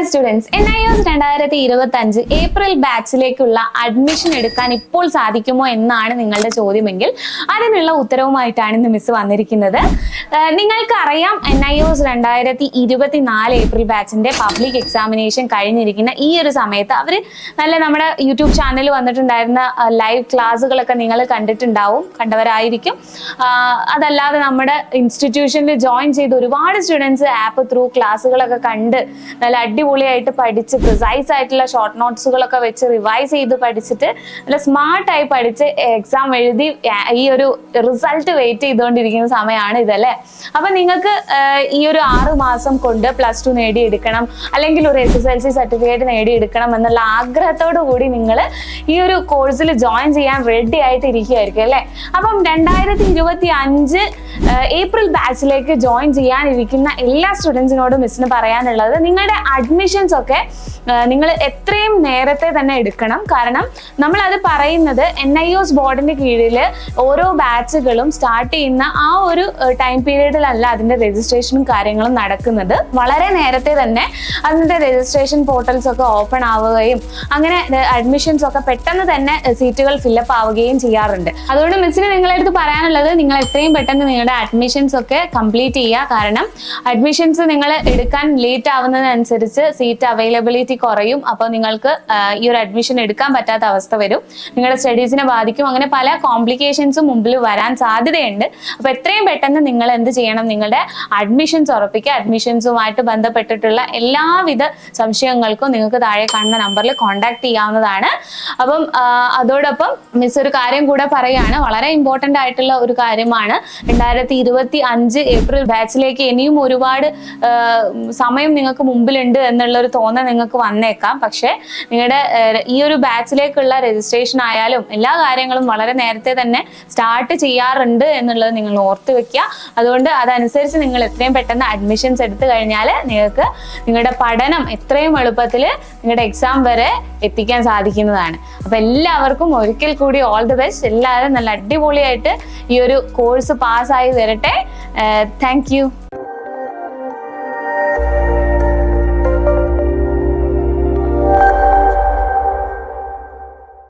Dear students N I S രണ്ടായിരത്തി ഇരുപത്തി അഞ്ച് ഏപ്രിൽ ബാച്ചിലേക്കുള്ള അഡ്മിഷൻ എടുക്കാൻ ഇപ്പോൾ സാധിക്കുമോ എന്നാണ് നിങ്ങളുടെ ചോദ്യമെങ്കിൽ അതിനുള്ള ഉത്തരവുമായിട്ടാണ് ഇന്ന് മിസ് വന്നിരിക്കുന്നത്. നിങ്ങൾക്ക് അറിയാം എൻ ഐ എസ് രണ്ടായിരത്തി ഇരുപത്തി നാല് ഏപ്രിൽ ബാച്ചിന്റെ പബ്ലിക് എക്സാമിനേഷൻ കഴിഞ്ഞിരിക്കുന്ന ഈ ഒരു സമയത്ത് അവർ നല്ല നമ്മുടെ യൂട്യൂബ് ചാനലിൽ വന്നിട്ടുണ്ടായിരുന്ന ലൈവ് ക്ലാസ്സുകളൊക്കെ നിങ്ങൾ കണ്ടിട്ടുണ്ടാവും കണ്ടവരായിരിക്കും. അതല്ലാതെ നമ്മുടെ ഇൻസ്റ്റിറ്റ്യൂഷനിൽ ജോയിൻ ചെയ്ത് ഒരുപാട് സ്റ്റുഡൻസ് ആപ്പ് ത്രൂ ക്ലാസ്സുകളൊക്കെ കണ്ട് നല്ല അടിപൊളിയായിട്ട് പഠിച്ച് പ്രിസൈസ് ആയിട്ടുള്ള ഷോർട്ട് നോട്ട്സുകളൊക്കെ വെച്ച് റിവൈസ് ചെയ്ത് പഠിച്ചിട്ട് നല്ല സ്മാർട്ടായി പഠിച്ച് എക്സാം എഴുതി ഈ ഒരു റിസൾട്ട് വെയിറ്റ് ചെയ്തുകൊണ്ടിരിക്കുന്ന സമയമാണ് ഇതല്ലേ? അപ്പൊ നിങ്ങൾക്ക് ഈ ഒരു ആറ് മാസം കൊണ്ട് പ്ലസ് ടു നേടിയെടുക്കണം അല്ലെങ്കിൽ ഒരു S S L C certificate നേടിയെടുക്കണം എന്നുള്ള ആഗ്രഹത്തോടു കൂടി നിങ്ങൾ ഈ ഒരു കോഴ്സിൽ ജോയിൻ ചെയ്യാൻ റെഡി ആയിട്ട് ഇരിക്കുകയായിരിക്കും അല്ലേ? അപ്പം രണ്ടായിരത്തി ഇരുപത്തി അഞ്ച് ഏപ്രിൽ ബാച്ചിലേക്ക് ജോയിൻ ചെയ്യാനിരിക്കുന്ന എല്ലാ സ്റ്റുഡൻസിനോടും മിസ്സിന് പറയാനുള്ളത് നിങ്ങളുടെ അഡ്മിഷൻസ് ഒക്കെ നിങ്ങൾ എത്രയും നേരത്തെ തന്നെ എടുക്കണം. കാരണം നമ്മൾ അത് പറയുന്നത് എൻ ഐ ഒസ് ബോർഡിന്റെ കീഴിൽ ഓരോ ബാച്ചുകളും സ്റ്റാർട്ട് ചെയ്യുന്ന ആ ഒരു ടൈം പീരീഡിലല്ല അതിന്റെ രജിസ്ട്രേഷനും കാര്യങ്ങളും നടക്കുന്നത്. വളരെ നേരത്തെ തന്നെ അതിന്റെ രജിസ്ട്രേഷൻ പോർട്ടൽസ് ഒക്കെ ഓപ്പൺ ആവുകയും അങ്ങനെ അഡ്മിഷൻസ് ഒക്കെ പെട്ടെന്ന് തന്നെ സീറ്റുകൾ ഫില്ലപ്പ് ആവുകയും ചെയ്യാറുണ്ട്. അതുകൊണ്ട് മിസ്സിന് നിങ്ങളെടുത്ത് പറയാനുള്ളത് നിങ്ങൾ എത്രയും പെട്ടെന്ന് നിങ്ങളുടെ അഡ്മിഷൻസ് ഒക്കെ കംപ്ലീറ്റ് ചെയ്യുക. കാരണം അഡ്മിഷൻസ് നിങ്ങൾ എടുക്കാൻ ലേറ്റ് ആവുന്നതിനനുസരിച്ച് സീറ്റ് അവൈലബിലിറ്റി കുറയും. അപ്പോൾ നിങ്ങൾക്ക് ഈ ഒരു അഡ്മിഷൻ എടുക്കാൻ പറ്റാത്ത അവസ്ഥ വരും. നിങ്ങളുടെ സ്റ്റഡീസിനെ ബാധിക്കും. അങ്ങനെ പല കോംപ്ലിക്കേഷൻസും മുമ്പിൽ വരാൻ സാധ്യതയുണ്ട്. അപ്പോൾ എത്രയും പെട്ടെന്ന് നിങ്ങൾ എന്ത് ചെയ്യണം? നിങ്ങളുടെ അഡ്മിഷൻസ് ഉറപ്പിക്കുക. അഡ്മിഷൻസുമായിട്ട് ബന്ധപ്പെട്ടിട്ടുള്ള എല്ലാവിധ സംശയങ്ങൾക്കും നിങ്ങൾക്ക് താഴെ കാണുന്ന നമ്പറിൽ കോൺടാക്ട് ചെയ്യാവുന്നതാണ്. അപ്പം അതോടൊപ്പം മിസ് ഒരു കാര്യം കൂടെ പറയുകയാണ്. വളരെ ഇമ്പോർട്ടന്റ് ആയിട്ടുള്ള ഒരു കാര്യമാണ്. രണ്ടായിരത്തി ഇരുപത്തി അഞ്ച് ഏപ്രിൽ ബാച്ചിലേക്ക് ഇനിയും ഒരുപാട് സമയം നിങ്ങൾക്ക് മുമ്പിലുണ്ട് എന്നുള്ള ഒരു തോന്നൽ നിങ്ങൾക്ക് വന്നേക്കാം. പക്ഷേ നിങ്ങളുടെ ഈ ഒരു ബാച്ചിലേക്കുള്ള രജിസ്ട്രേഷൻ ആയാലും എല്ലാ കാര്യങ്ങളും വളരെ നേരത്തെ തന്നെ സ്റ്റാർട്ട് ചെയ്യാറുണ്ട് എന്നുള്ളത് നിങ്ങൾ ഓർത്ത് വെക്കുക. അതുകൊണ്ട് അതനുസരിച്ച് നിങ്ങൾ എത്രയും പെട്ടെന്ന് അഡ്മിഷൻസ് എടുത്തു കഴിഞ്ഞാൽ നിങ്ങൾക്ക് നിങ്ങളുടെ പഠനം എത്രയും എളുപ്പത്തിൽ നിങ്ങളുടെ എക്സാം വരെ എത്തിക്കാൻ സാധിക്കുന്നതാണ്. അപ്പൊ എല്ലാവർക്കും ഒരിക്കൽ കൂടി ഓൾ ദി ബെസ്റ്റ് എല്ലാവരും നല്ല അടിപൊളിയായിട്ട് ഈ ഒരു കോഴ്സ് പാസ്സായി വരട്ടെ. താങ്ക്